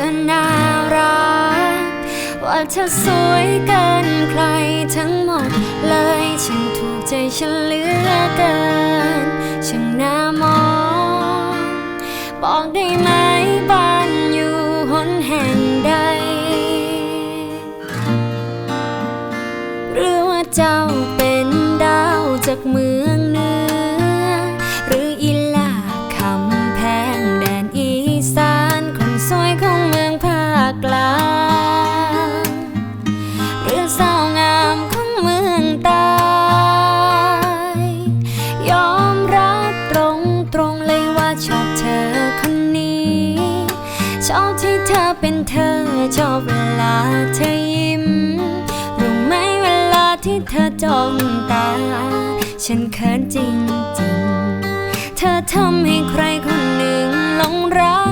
อน่ารัก ว่าเธอสวยเกินใครทั้งหมดเลย ฉันถูกใจฉันเหลือเกินช่างน่ามอง บอกได้ไหมบ้านอยู่หนแห่งใด หรือว่าเจ้าเป็นดาวจากเมืองเหนือ อบที่เธอเป็นเธอ ชอบเวลาเธอยิ้ม รู้ไหมเวลาที่เธอจ้องตา ฉันเขินจริงจริงๆเธอทำให้ใครคนหนึ่งหลงรัก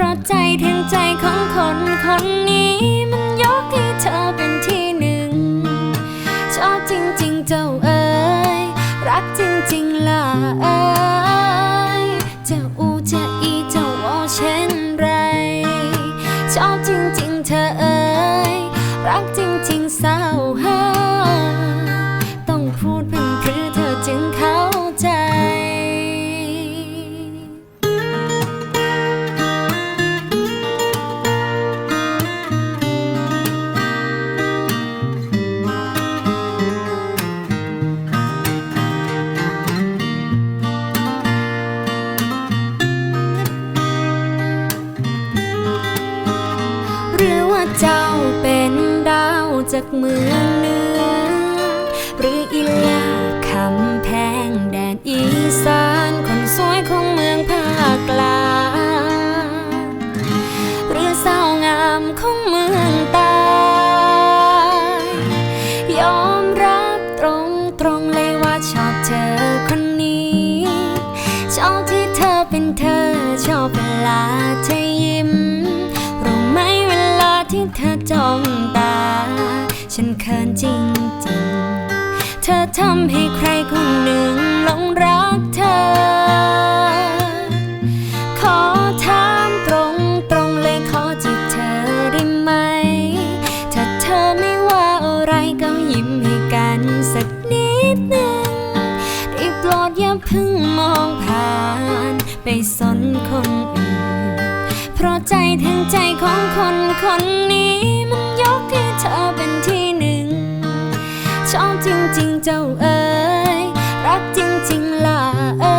เพราะใจถึงใจของคนคนนี้มันยกที่เธอเป็นที่หนึ่ง ชอบจริงๆเจ้าเอ๋ยรักจริงๆล่ะเอ๋ยจะอูจะอีจะวอเช่นไร ชอบจริงๆเธอเอ๋ยรักจริงๆสาว จากเมืองเหนือ หรืออีลาคำแพงแดนอีสานคนสวยของเมืองภาคกลางหรือสาวงามของเมืองใต้ยอมรับตรงตรงๆเลยว่าชอบเธอคนนี้ ชอบที่เธอเป็นเธอชอบเวลาเธอยิ้มรู้ไหมเวลาที่เธอจ้องตา ฉันเขินจริงจริงๆเธอทำให้ใครคนหนึ่งหลงรักเธอ ขอถามตรงตรงๆเลยขอจีบเธอได้ไหม ถ้าเธอไม่ว่าอะไรก็ยิ้มให้กันสักนิดหนึ่งได้โปรดอย่าเพิ่งมองผ่าน ไปสนคนอื่น เพราะใจถึงใจของคนคนนี้ อบจริง ๆ เจ้าเอ๋ยรักจริง ๆ ล่ะเอ๋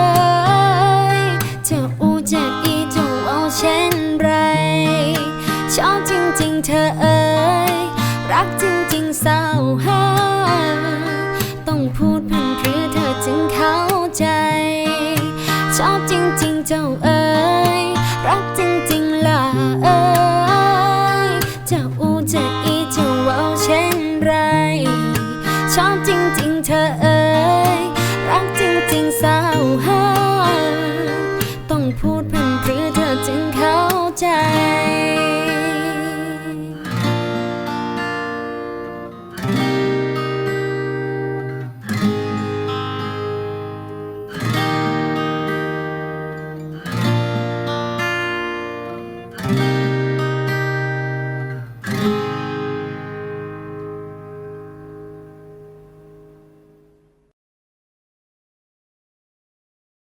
ยจะอูจะอีจะเอาเช่นไรชอบจริง ๆ เธอเอ๋ยรักจริงๆสาวหาต้องพูดพันหรือเธอจึงเข้าใจ ชอบจริง ๆ เจ้าเอ๋ยรักจริง